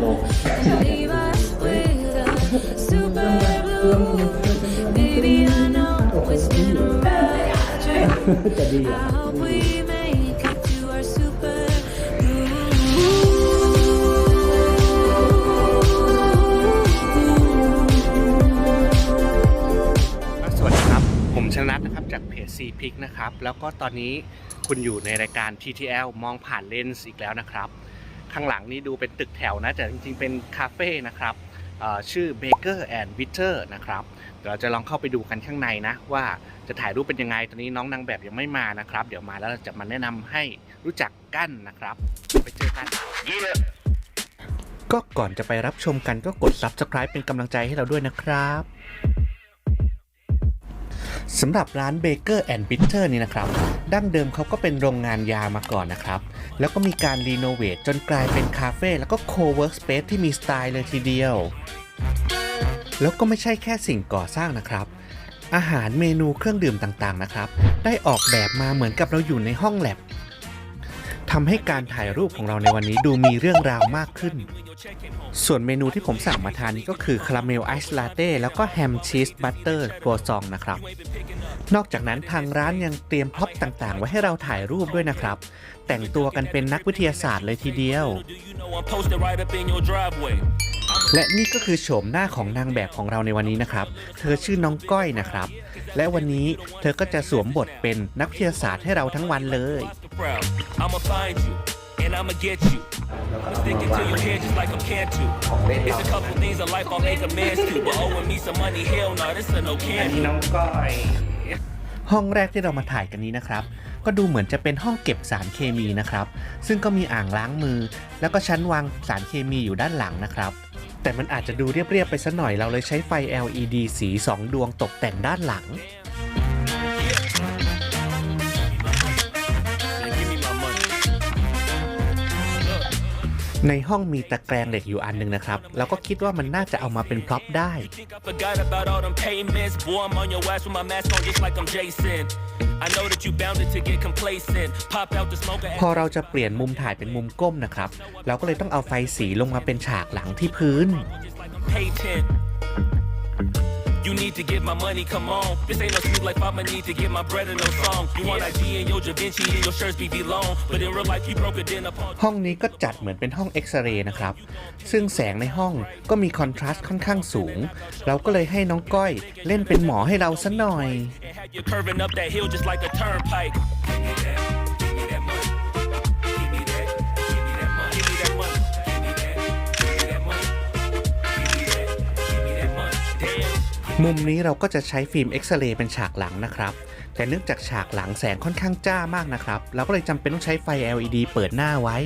โลจะดีอะสวัดครับ ผมชนะนะครับจากเพจซีพิกนะครับ แล้วก็ตอนนี้คุณอยู่ในรายการ TTL มองผ่านเลนส์อีกแล้วนะครับ ข้างหลังนี้ดูเป็นตึกแถวนะ แต่จริงๆเป็นคาเฟ่นะครับเอ่อชื่อ Baker and Bitter นะครับเดี๋ยวเราจะลองเข้าไปดูกันข้างในนะ ว่าจะถ่ายรูปเป็นยังไง ตอนนี้น้องนางแบบยังไม่มานะครับ เดี๋ยวมาแล้วเราจะมาแนะนำให้รู้จักกันนะครับ ไปเจอกัน ก็ก่อนจะไปรับชมกันก็กด Subscribe เป็นกำลังใจให้เราด้วยนะครับ สำหรับร้าน Baker and Bitter นี่นะครับ ดั้งเดิมเขาก็เป็นโรงงานยามาก่อนนะครับ แล้วก็มีการรีโนเวทจนกลายเป็นคาเฟ่แล้วก็โคเวิร์กสเปซที่มีสไตล์เลยทีเดียว แล้วก็ไม่ใช่แค่สิ่งก่อสร้างนะครับ อาหารเมนูเครื่องดื่มต่างๆนะครับ ได้ออกแบบมาเหมือนกับเราอยู่ในห้องแลบทำให้การถ่ายรูปของเราในวันนี้ดูมีเรื่องราวมากขึ้น ส่วนเมนูที่ผมสั่งมาทานนี้ก็คือคาราเมลไอซ์ลาเต้แล้วก็แฮมชีสบัตเตอร์ครัวซองนะครับ นอกจากนั้นทางร้านยังเตรียมพร็อพต่างๆ ไว้ให้เราถ่ายรูปด้วยนะครับ แต่งตัวกันเป็นนักวิทยาศาสตร์เลยทีเดียว และนี่ก็คือโฉมหน้าของนางแบบของเราในวันนี้นะครับ เธอชื่อน้องก้อยนะครับ และวันนี้เธอก็จะสวมบทเป็นนักวิทยาศาสตร์ให้เราทั้งวันเลย and I'ma get you. I'm stick มา it วา to your head just like I'm can to. ของเล่น It's เรา a couple things in life I'll make amends to, but owing me some money, hell no, this a no อัน can นี้น้องก้อยห้องแรกที่เรามาถ่ายกันนี้นะครับ ก็ดูเหมือนจะเป็นห้องเก็บสารเคมีนะครับ ซึ่งก็มีอ่างล้างมือ แล้วก็ชั้นวางสารเคมีอยู่ด้านหลังนะครับ แต่มันอาจจะดูเรียบๆไปสัหน่อยเราเลยใช้ไฟ LED สี 2 ดวงตกแต่งด้านหลัง ในห้องมีตะแกรงเหล็กอยู่อันหนึงนะครับ แล้วก็คิดว่ามันน่าจะเอามาเป็นพร็อพได้ Think I forgot about all them payments. Boy, I'm on your ass with my mask on just like I'm Jason. I know that you bounded to get complacent. Popped out the smoke พอเราจะเปลี่ยนมุมถ่ายเป็นมุมก้มนะครับ เราก็เลยต้องเอาไฟสีลงมาเป็นฉากหลังที่พื้น You need to get my money, come on. This ain't no sweet life, I'ma need to get my bread and no song. You want IG and your Da Vinci and your shirts be long. But in real life, you broke it in upon ห้องนี้ก็จัดเหมือนเป็นห้องเอ็กซเรย์นะครับ ซึ่งแสงในห้องก็มีคอนทราสต์ค่อนข้างสูง เราก็เลยให้น้องก้อยเล่นเป็นหมอให้เราซะหน่อย and had you curving up that hill just like a turnpike. มุมนี้เราก็จะใช้ฟิล์มเอ็กซเรย์เป็นฉากหลังนะครับ แต่เนื่องจากฉากหลังแสงค่อนข้างจ้ามากนะครับ เราก็เลยจำเป็นต้องใช้ไฟ LED เปิดหน้าไว้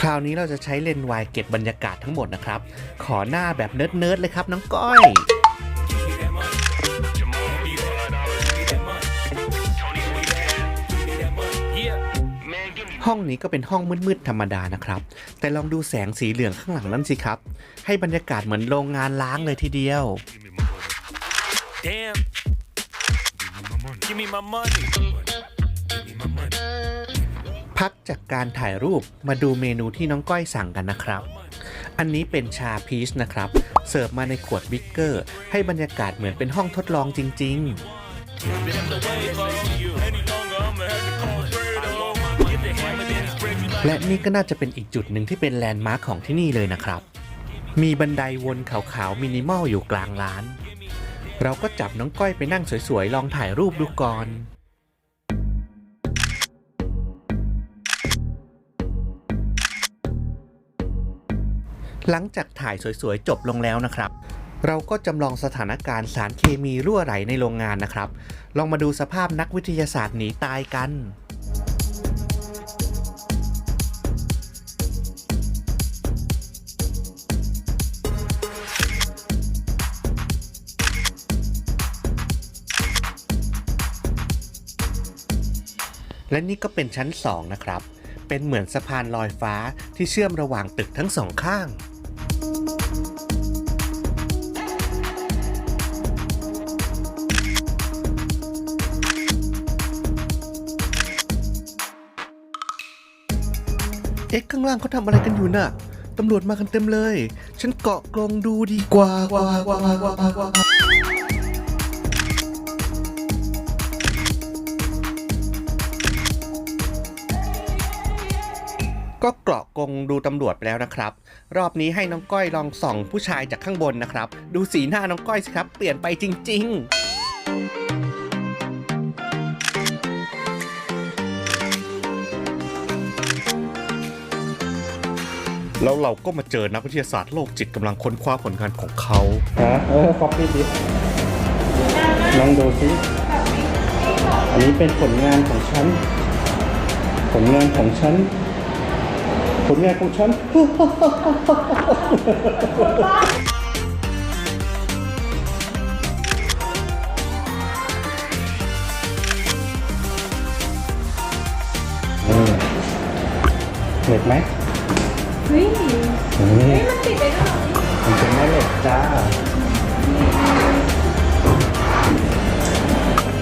คราวนี้เราจะใช้เลนส์วายเก็บบรรยากาศทั้งหมดนะครับ ขอหน้าแบบเนิร์ดๆเลยครับน้องก้อย ห้องนี้ก็เป็นห้องมืดๆธรรมดานะครับ แต่ลองดูแสงสีเหลืองข้างหลังนั่นสิครับ ให้บรรยากาศเหมือนโรงงานล้างเลยทีเดียว Damn. Give me my money. Give me my money. พักจากการถ่ายรูปมาดูเมนูที่น้องก้อยสั่งกันนะครับ อันนี้เป็นชาพีชนะครับ เสิร์ฟมาในขวดบิ๊กเกอร์ ให้บรรยากาศเหมือนเป็นห้องทดลองจริง If the wave on you และนี่ก็น่าจะเป็นอีกจุดหนึ่งที่เป็นแลนด์มาร์คของที่นี่เลยนะครับ มีบันไดวนขาวๆมินิมอลอยู่กลางร้าน เราก็จับน้องก้อยไปนั่งสวยๆ ลองถ่ายรูปดูก่อนหลังจากถ่ายสวยๆ จบลงแล้วนะครับ เราก็จำลองสถานการณ์สารเคมีรั่วไหลในโรงงานนะครับ ลองมาดูสภาพนักวิทยาศาสตร์หนีตายกัน และนี่ก็เป็นชั้น 2 นะครับ เป็นเหมือนสะพานลอยฟ้าที่เชื่อมระหว่างตึกทั้งสองข้าง เอ๊ะข้างล่างเขาทำอะไรกันอยู่น่ะ ตำรวจมากันเต็มเลย ฉันเกาะกรงดูดีกว่า ก็เกาะกงดูตำรวจไปแล้วนะครับ รอบนี้ให้น้องก้อยลองส่องผู้ชายจากข้างบนนะครับ ดูสีหน้าน้องก้อยสิครับ เปลี่ยนไปจริง ๆแล้วเราก็มาเจอนักวิทยาศาสตร์โลกจิตกำลังค้นคว้าผลงานของเขาฮะเออฟอปปี้ดิสลองดูสิอันนี้เป็นผลงานของฉัน ผลงานของฉัน ผลงานของฉันเออเหน็บไหมเฮ้ยนี่มันติดไปด้วยเหรอมันเป็นแม่เหล็กจ้า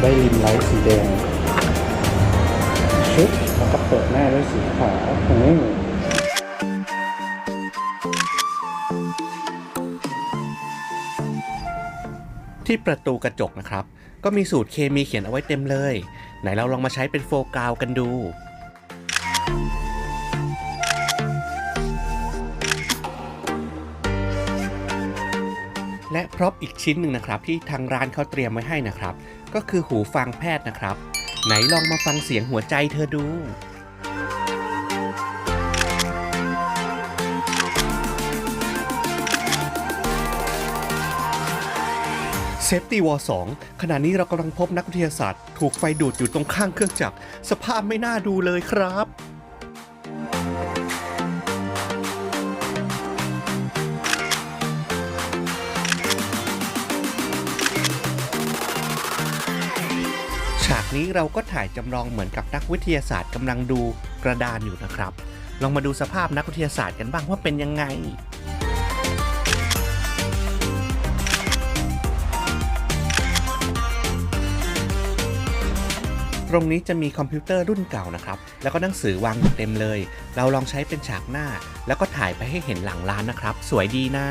ได้ริมไลท์สีแดง ชุดแล้วก็เปิดหน้าด้วยสีขาวอืม ประตูกระจกนะครับ ก็มีสูตรเคมีเขียนเอาไว้เต็มเลย ไหนเราลองมาใช้เป็นโฟกาวกันดูและพร็อพอีกชิ้นหนึ่งนะครับ ที่ทางร้านเขาเตรียมไว้ให้นะครับ ก็คือหูฟังแพทย์นะครับ ไหนลองมาฟังเสียงหัวใจเธอดู เซฟตี้วอล2ขณะนี้เรากำลังพบนักวิทยาศาสตร์ ถูกไฟดูดอยู่ตรงข้างเครื่องจักร สภาพไม่น่าดูเลยครับ ฉากนี้เราก็ถ่ายจำลองเหมือนกับนักวิทยาศาสตร์กำลังดูกระดานอยู่นะครับ ลองมาดูสภาพนักวิทยาศาสตร์กันบ้างว่าเป็นยังไง ตรงนี้จะมีคอมพิวเตอร์รุ่นเก่านะครับ แล้วก็หนังสือวางอยู่เต็มเลย เราลองใช้เป็นฉากหน้า แล้วก็ถ่ายไปให้เห็นหลังร้านนะครับ สวยดีนะ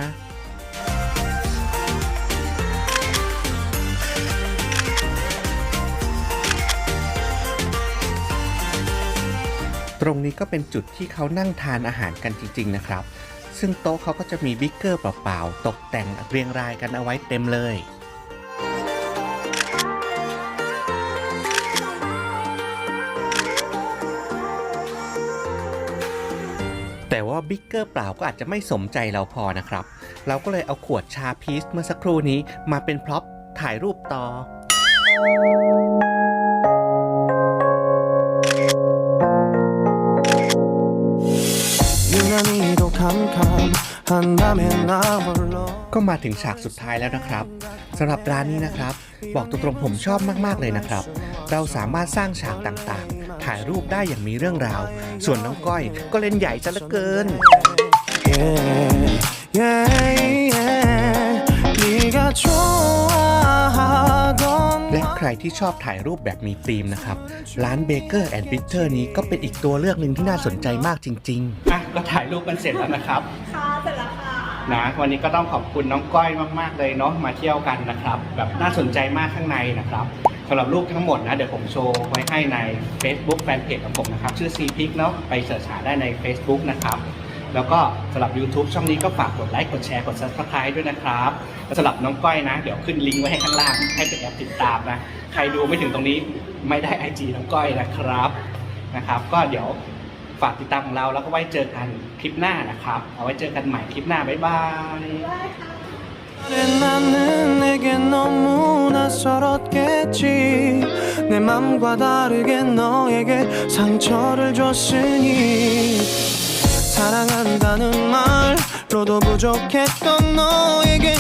ตรงนี้ก็เป็นจุดที่เขานั่งทานอาหารกันจริง ๆ นะครับ ซึ่งโต๊ะเขาก็จะมีบิ๊กเกอร์เปล่าๆ ตกแต่งเรียงรายกันเอาไว้เต็มเลย แต่ว่าบิ๊กเกอร์เปล่าก็อาจจะไม่สมใจเราพอนะครับ เราก็เลยเอาขวดชาพีชเมื่อสักครู่นี้มาเป็นพร็อพถ่ายรูปต่อ ก็มาถึงฉากสุดท้ายแล้วนะครับสำหรับร้านนี้นะครับ บอกตรงๆผมชอบมากๆเลยนะครับ เราสามารถสร้างฉากต่างๆ ถ่ายรูปได้อย่างมีเรื่องราว ส่วนน้องก้อยก็เล่นใหญ่ซะเหลือเกิน yeah, yeah, yeah. 네가 좋아하던 และใครที่ชอบถ่ายรูปแบบมีธีมนะครับ ร้าน Baker and Bitter นี้ก็เป็นอีกตัวเลือกหนึ่งที่น่าสนใจมากจริงๆอ่ะก็ถ่ายรูปกันเสร็จแล้วนะครับ ค่ะเสร็จแล้วค่ะ นะวันนี้ก็ต้องขอบคุณน้องก้อยมาก ๆ เลยเนาะมาเที่ยวกันนะครับ แบบน่าสนใจมากข้างในนะครับ สำหรับรูปทั้งหมดนะ เดี๋ยวผมโชว์ไว้ให้ใน Facebook แฟนเพจของผมนะครับ ชื่อ C p i c เนาะไปเสิร์ชหาได้ใน Facebook นะครับ แล้วก็สำหรับ YouTube ช่องนี้ก็ฝากกดไลค์ กดแชร์ กด Subscribe ด้วยนะครับแล้วสำหรับน้องก้อยนะ เดี๋ยวขึ้นลิงก์ไว้ให้ข้างล่าง ให้ไปแอบติดตามนะ ใครดูไม่ถึงตรงนี้ไม่ได้ IG น้องก้อยนะครับนะครับ ก็เดี๋ยวฝากติดตามของเราแล้วก็ไว้เจอกันคลิปหน้านะครับ เอาไว้เจอกันใหม่คลิปหน้า บ๊ายบาย 나는 내게 너무 낯설었겠지. 내 맘과 다르게 너에게 상처를 줬으니. 사랑한다는 말로도 부족했던 너에게